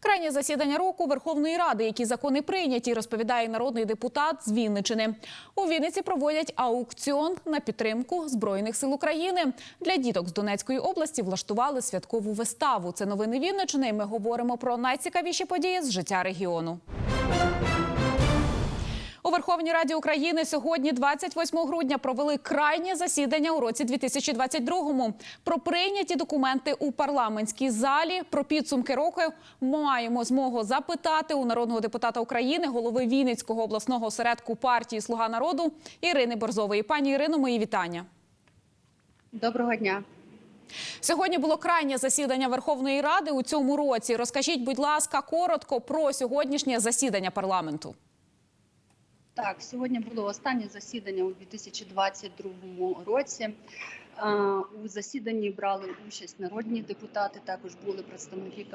Крайнє засідання року Верховної Ради, які закони прийняті, розповідає народний депутат з Вінничини. У Вінниці проводять аукціон на підтримку збройних сил України. Для діток з Донецької області влаштували святкову виставу. Це новини Вінничини. Ми говоримо про найцікавіші події з життя регіону. У Верховній Раді України сьогодні, 28 грудня, провели крайнє засідання у році 2022-му. Про прийняті документи у парламентській залі. Про підсумки року маємо змогу запитати у народного депутата України, голови Вінницького обласного осередку партії Слуга народу Ірини Борзової. Пані Ірино, мої вітання. Доброго дня. Сьогодні було крайнє засідання Верховної Ради у цьому році. Розкажіть, будь ласка, коротко про сьогоднішнє засідання парламенту. Так, сьогодні було останнє засідання у 2022 році. У засіданні брали участь народні депутати. Також були представники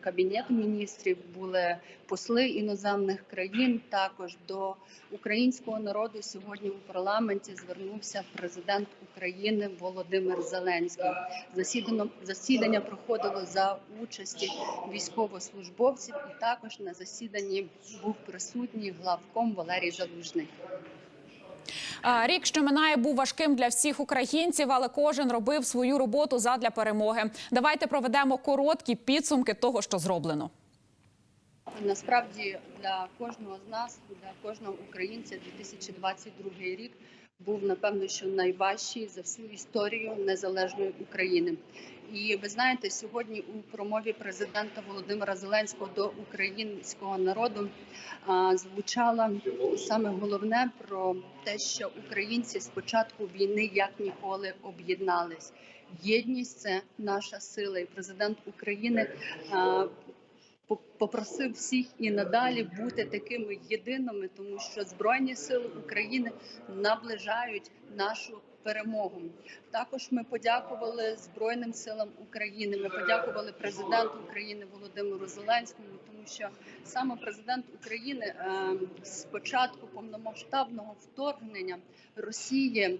кабінету міністрів, були посли іноземних країн. Також до українського народу сьогодні у парламенті звернувся президент України Володимир Зеленський. Засідано засідання проходило за участі військовослужбовців, і також на засіданні був присутній главком Валерій Залужний. Рік, що минає, був важким для всіх українців, але кожен робив свою роботу задля перемоги. Давайте проведемо короткі підсумки того, що зроблено. Насправді для кожного з нас, для кожного українця, 2022 рік був напевно, що найважчий за всю історію незалежної України. І ви знаєте, сьогодні у промові президента Володимира Зеленського до українського народу звучало саме головне про те, що українці з початку війни як ніколи об'єднались. Єдність це наша сила, і президент України. Попросив всіх і надалі бути такими єдиними, тому що збройні сили України наближають нашу перемогу. Також ми подякували Збройним силам України. Ми подякували президенту України Володимиру Зеленському, що саме президент України е, з початку повномасштабного вторгнення Росії е,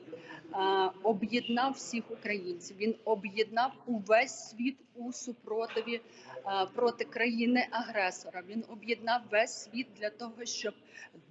об'єднав всіх українців. Він об'єднав увесь світ у супротиві е, проти країни агресора. Він об'єднав весь світ для того, щоб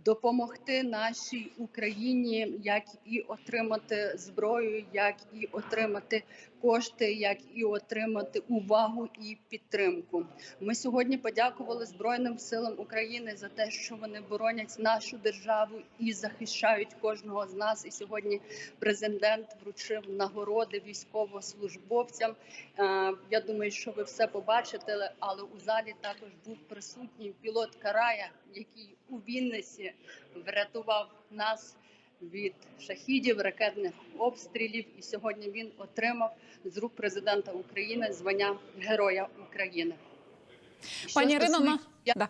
допомогти нашій Україні, як і отримати зброю, як і отримати кошти, як і отримати увагу і підтримку. Ми сьогодні подякували Збройним силам України за те, що вони боронять нашу державу і захищають кожного з нас. І сьогодні президент вручив нагороди військовослужбовцям. Е, Я думаю, що ви все побачите, але у залі також був присутній пілот Карая, який у Вінниці врятував нас від шахідів, ракетних обстрілів. І сьогодні він отримав з рук президента України звання Героя України. Пані Ірино, на... я... да.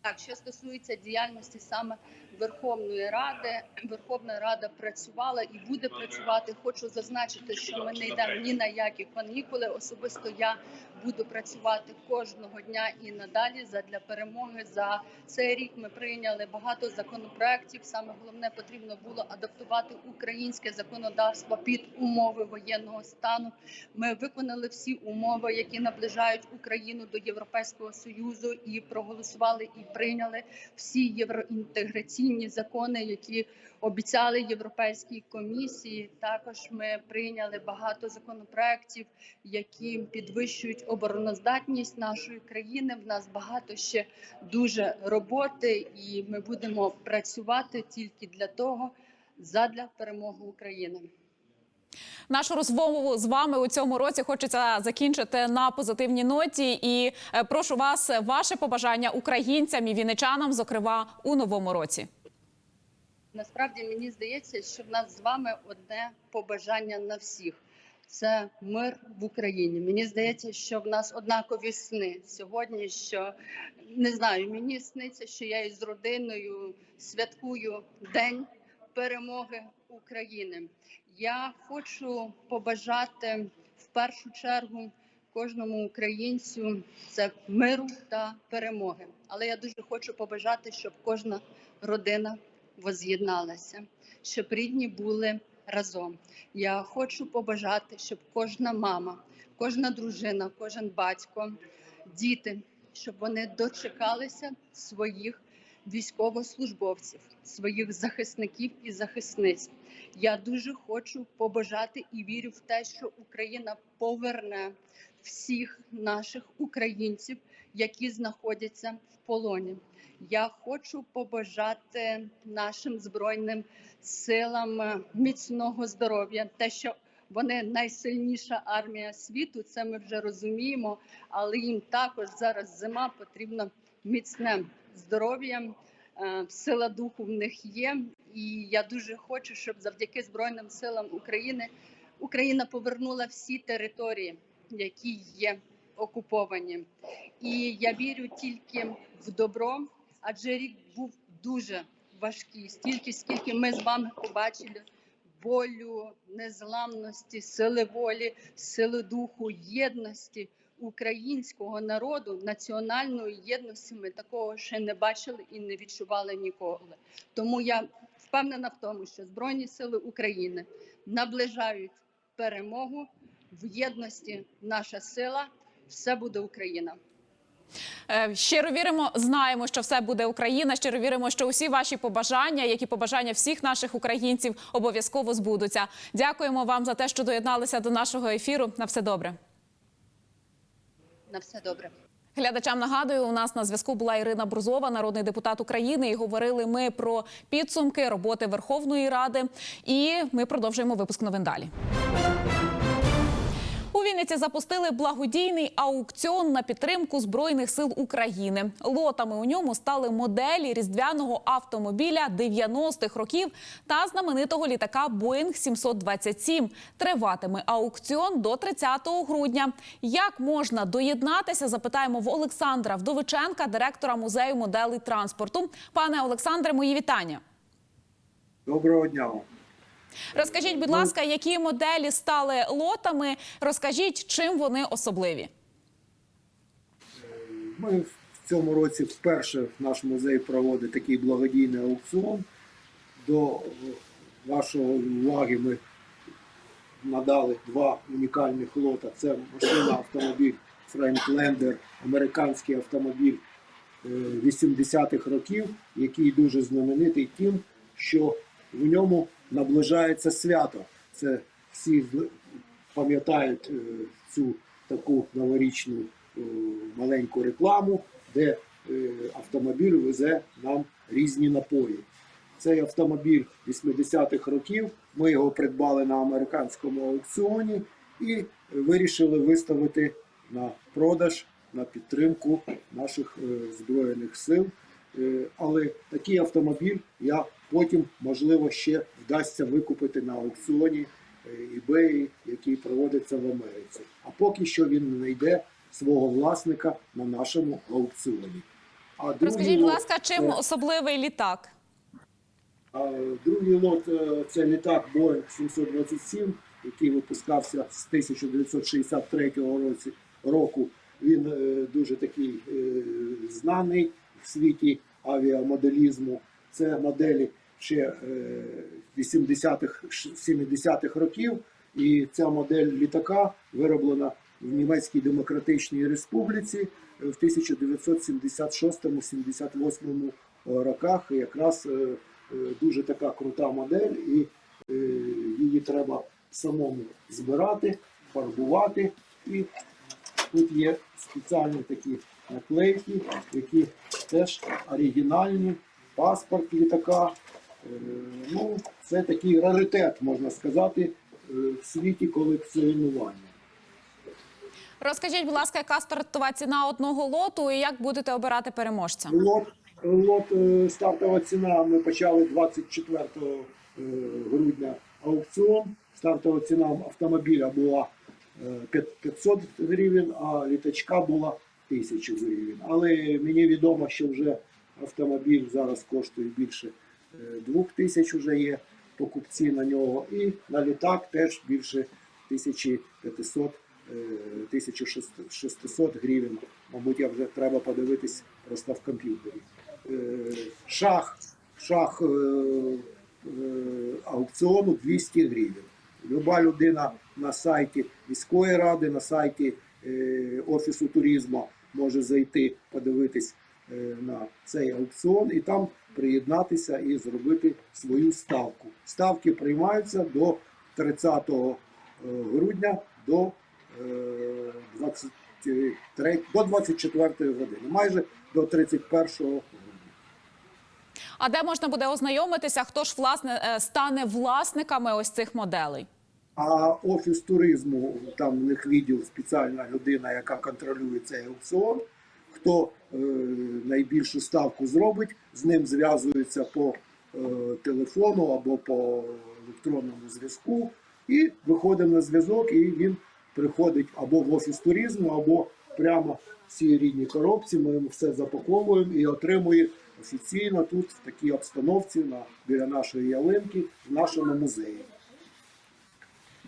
так, що стосується діяльності саме Верховної Ради, Верховна Рада працювала і буде працювати. Хочу зазначити, що ми не йдемо ні на які канікули. Особисто я буду працювати кожного дня і надалі задля перемоги. За цей рік ми прийняли багато законопроєктів. Саме головне потрібно було адаптувати українське законодавство під умови воєнного стану. Ми виконали всі умови, які наближають Україну до Європейського союзу, і проголосували і прийняли всі євроінтеграційні закони, які обіцяли Європейській комісії. Також ми прийняли багато законопроєктів, які підвищують обороноздатність нашої країни. В нас багато ще дуже роботи, і ми будемо працювати тільки для того, задля перемоги України. Нашу розмову з вами у цьому році хочеться закінчити на позитивній ноті. І е, прошу вас, ваше побажання українцям і вінничанам, зокрема у новому році. Насправді мені здається, що в нас з вами одне побажання на всіх. Це мир в Україні. Мені здається, що в нас однакові сни сьогодні. Що не знаю, мені сниться, що я із родиною святкую День перемоги України. Я хочу побажати в першу чергу кожному українцю це миру та перемоги. Але я дуже хочу побажати, щоб кожна родина воз'єдналася, щоб рідні були разом. Я хочу побажати, щоб кожна мама, кожна дружина, кожен батько, діти, щоб вони дочекалися своїх військовослужбовців, своїх захисників і захисниць. Я дуже хочу побажати і вірю в те, що Україна поверне всіх наших українців, які знаходяться в полоні. Я хочу побажати нашим збройним силам міцного здоров'я, те, що вони найсильніша армія світу, це ми вже розуміємо, але їм також зараз зима потрібно міцне здоров'я. Е, Сила духу в них є, і я дуже хочу, щоб завдяки Збройним силам України Україна повернула всі території, які є окуповані. І я вірю тільки в добро, адже рік був дуже важкий. Стільки, скільки ми з вами побачили болю, незламності, сили волі, сили духу, єдності українського народу, національної єдності. Ми такого ще не бачили і не відчували ніколи. Тому я впевнена в тому, що Збройні сили України наближають перемогу в єдності. Наша сила все буде Україна. Е, Щиро віримо, знаємо, що все буде Україна. Щиро віримо, що усі ваші побажання, як і побажання всіх наших українців, обов'язково збудуться. Дякуємо вам за те, що доєдналися до нашого ефіру. На все добре. На все добре. Глядачам нагадую, у нас на зв'язку була Ірина Брузова, народний депутат України, і говорили ми про підсумки роботи Верховної Ради. І ми продовжуємо випуск новин далі. Вінниці запустили благодійний аукціон на підтримку збройних сил України. Лотами у ньому стали моделі різдвяного автомобіля 90-х років та знаменитого літака Боїнг 727. Триватиме аукціон до 30 грудня. Як можна доєднатися? Запитаємо в Олександра Вдовиченка, директора музею моделей транспорту. Пане Олександре, мої вітання. Доброго дня. Розкажіть, будь ласка, які моделі стали лотами? Розкажіть, чим вони особливі. Ми в цьому році вперше наш музей проводить такий благодійний аукціон. До вашої уваги ми надали два унікальних лота. Це машина автомобіль Френклендер, американський автомобіль е, 80-х років, який дуже знаменитий тим, що в ньому наближається свято. Це всі пам'ятають е, цю таку новорічну е, маленьку рекламу, де е, автомобіль везе нам різні напої. Цей автомобіль 80-х років. Ми його придбали на американському аукціоні і вирішили виставити на продаж на підтримку наших збройних сил. Е, Але такий автомобіль я потім, можливо, ще вдасться викупити на аукціоні е, eBay, який проводиться в Америці. А поки що він не знайде свого власника на нашому аукціоні. А Розкажіть, будь ласка, чим це- особливий літак? а Другий лот е, це літак Boeing 727, який випускався з 1963 році, року. Він е, дуже такий е, знаний в світі авіамоделізму. Це моделі ще е, 80-х, 70-х років. І ця модель літака вироблена в Німецькій Демократичній Республіці в 1976-78 роках. Якраз е, е, дуже така крута модель, і е, її треба самому збирати, фарбувати. І тут є спеціальні такі наклейки, які теж оригінальні, паспорт літака. Е, Ну, це такий раритет, можна сказати, е, в світі колекціонування. Розкажіть, будь ласка, яка стартова ціна одного лоту і як будете обирати переможця? Лот, лот е, стартова ціна. Ми почали 24 е, грудня аукціон. Стартова ціна автомобіля була е, 500 гривень, а літачка була 1000 гривень. Але мені відомо, що вже автомобіль зараз коштує більше е, 2000 вже є покупці на нього. І на літак теж більше 1500 е, 1600 гривень. Мабуть, я вже треба подивитись просто в комп'ютері. Е, Шах, шах е, е, аукціону 200 гривень. Люба людина на сайті міської ради, на сайті е, офісу туризму може зайти, подивитись е, на цей аукціон і там приєднатися і зробити свою ставку. Ставки приймаються до 30 е, грудня до е, 23, до 24 години, майже до 31 грудня. А де можна буде ознайомитися, хто ж власне е, стане власниками ось цих моделей? А офіс туризму, там в них відділ спеціальна людина, яка контролює цей аукціон. Хто е, найбільшу ставку зробить, з ним зв'язується по е, телефону або по електронному зв'язку, і виходить на зв'язок, і він приходить або в офіс туризму, або прямо в цій рідній коробці. Ми йому все запаковуємо і отримує офіційно тут, в такій обстановці, на, біля нашої ялинки, в нашому музеї.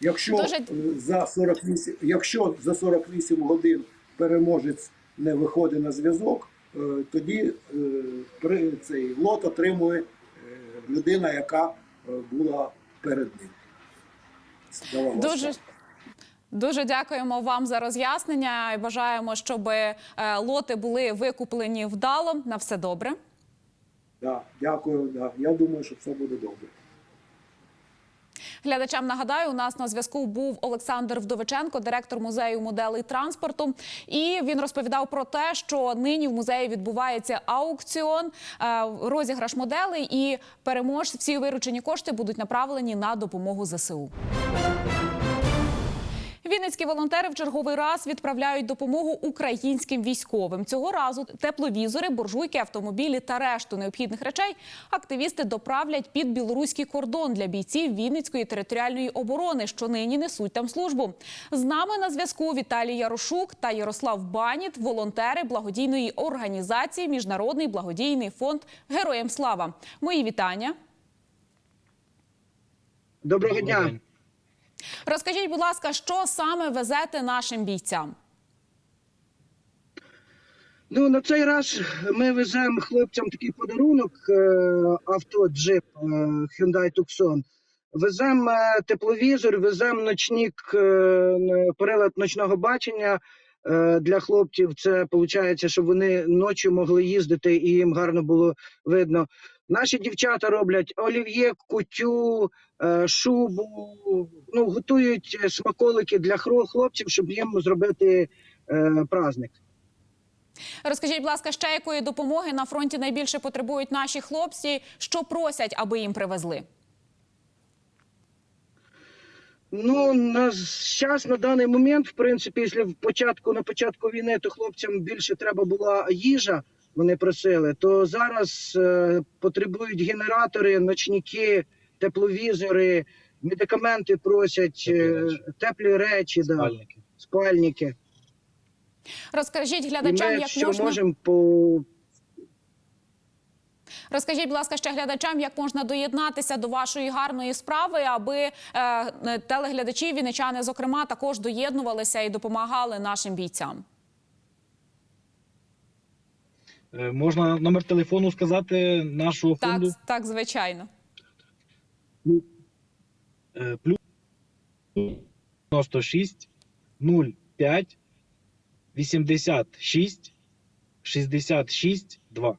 Якщо Дуже- за 48, якщо за 48 годин переможець не виходить на зв'язок, е, тоді е, при цей лот отримує е, людина, яка була перед ним. Давала Дуже. Дуже дякуємо вам за роз'яснення і бажаємо, щоб лоти були викуплені вдало. На все добре. Да, дякую. Да. Я думаю, що все буде добре. Глядачам нагадаю, у нас на зв'язку був Олександр Вдовиченко, директор музею моделей транспорту. І він розповідав про те, що нині в музеї відбувається аукціон, е, розіграш моделей, і переможці всі виручені кошти будуть направлені на допомогу ЗСУ. Вінницькі волонтери в черговий раз відправляють допомогу українським військовим. Цього разу тепловізори, буржуйки, автомобілі та решту необхідних речей активісти доправлять під білоруський кордон для бійців Вінницької територіальної оборони, що нині несуть там службу. З нами на зв'язку Віталій Ярошук та Ярослав Баніт, волонтери благодійної організації Міжнародний благодійний фонд Героям Слава. Мої вітання. Доброго дня. Розкажіть, будь ласка, що саме везете нашим бійцям? Ну на цей раз ми веземо хлопцям такий подарунок е, авто джип е, Hyundai Tucson. Веземо е, тепловізор, веземо ночник, прилад ночного бачення для хлопців. Це виходить, щоб вони ночі могли їздити і їм гарно було видно. Наші дівчата роблять олів'є, кутю, е, шубу. Ну готують смаколики для хлопців, щоб їм зробити е, праздник. Розкажіть, будь ласка, ще якої допомоги на фронті найбільше потребують наші хлопці? Що просять, аби їм привезли? Ну на зараз на даний момент, в принципі, якщо в початку на початку війни, то хлопцям більше треба була їжа. Вони просили, то зараз е, потребують генератори, ночники, тепловізори, медикаменти просять, е, теплі речі, да, спальники. спальники. Розкажіть І глядачам, ми як що можна можемо по розкажіть, будь ласка, ще глядачам, як можна доєднатися до вашої гарної справи, аби е, е, телеглядачі, вінничани, зокрема, також доєднувалися і допомагали нашим бійцям. Е, Можна номер телефону сказати нашого Так, фонду так, звичайно. Е, плюс 96 05 86 66 2.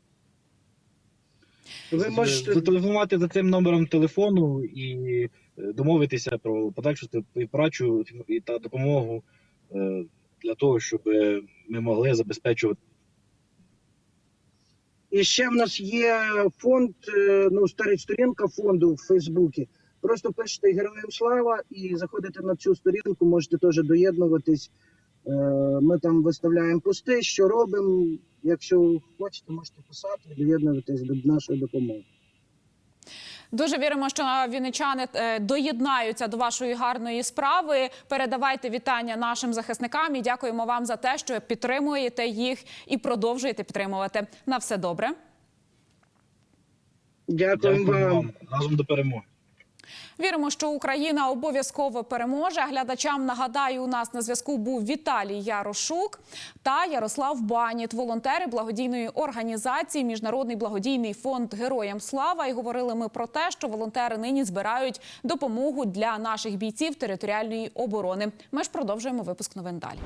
ви можете зателефонувати за цим номером телефону і е, домовитися про подальшу співпрацю і та допомогу е, для того, щоб е, ми могли забезпечувати І ще в нас є фонд, е, ну, старі сторінка фонду в Фейсбуці. Просто пишете Героям Слава і заходите на цю сторінку, можете теж доєднуватись. Е, Ми там виставляємо пости, що робимо. Якщо хочете, можете писати, доєднуватись до нашої допомоги. Дуже віримо, що вінничани е, доєднаються до вашої гарної справи. Передавайте вітання нашим захисникам і дякуємо вам за те, що підтримуєте їх і продовжуєте підтримувати. На все добре. Дякуємо Дякую вам. вам разом до перемоги. Віримо, що Україна обов'язково переможе. Глядачам нагадаю, у нас на зв'язку був Віталій Ярошук та Ярослав Баніт, волонтери благодійної організації Міжнародний благодійний фонд Героям Слава. І говорили ми про те, що волонтери нині збирають допомогу для наших бійців територіальної оборони. Ми ж продовжуємо випуск новин далі.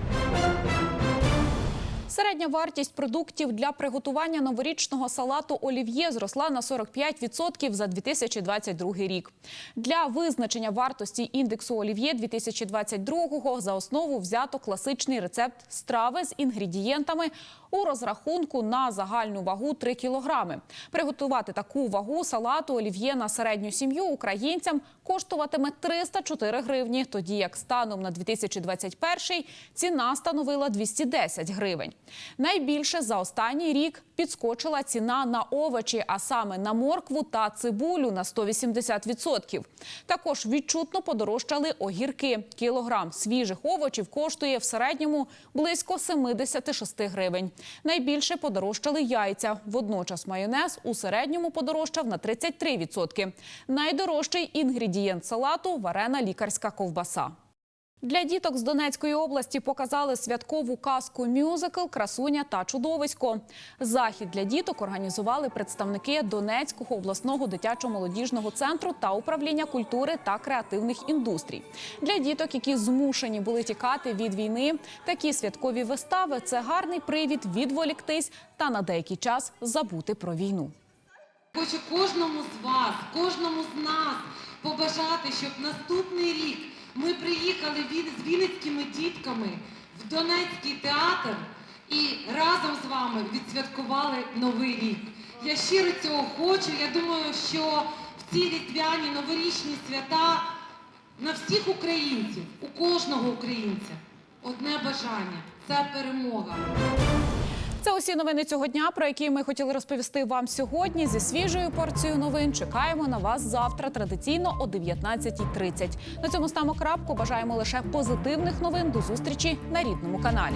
Середня вартість продуктів для приготування новорічного салату олів'є зросла на 45% за 2022 рік. Для визначення вартості індексу олів'є 2022 за основу взято класичний рецепт страви з інгредієнтами у розрахунку на загальну вагу 3 кілограми. Приготувати таку вагу салату олів'є на середню сім'ю українцям коштуватиме 304 гривні, тоді як станом на 2021 ціна становила 210 гривень. Найбільше за останній рік підскочила ціна на овочі, а саме на моркву та цибулю на 180%. Також відчутно подорожчали огірки. Кілограм свіжих овочів коштує в середньому близько 76 гривень. Найбільше подорожчали яйця. Водночас майонез у середньому подорожчав на 33%. Найдорожчий інгредієнт салату – варена лікарська ковбаса. Для діток з Донецької області показали святкову казку мюзикл Красуня та чудовисько. Захід для діток організували представники Донецького обласного дитячо-молодіжного центру та управління культури та креативних індустрій. Для діток, які змушені були тікати від війни, такі святкові вистави це гарний привід відволіктись та на деякий час забути про війну. Хочу кожному з вас, кожному з нас побажати, щоб наступний рік ми приїхали з вінницькими дітками в Донецький театр і разом з вами відсвяткували Новий рік. Я щиро цього хочу. Я думаю, що в ці різдвяні новорічні свята на всіх українців, у кожного українця одне бажання це перемога. Це усі новини цього дня, про які ми хотіли розповісти вам сьогодні. Зі свіжою порцією новин чекаємо на вас завтра, традиційно о 19.30. На цьому ставимо крапку. Бажаємо лише позитивних новин. До зустрічі на рідному каналі.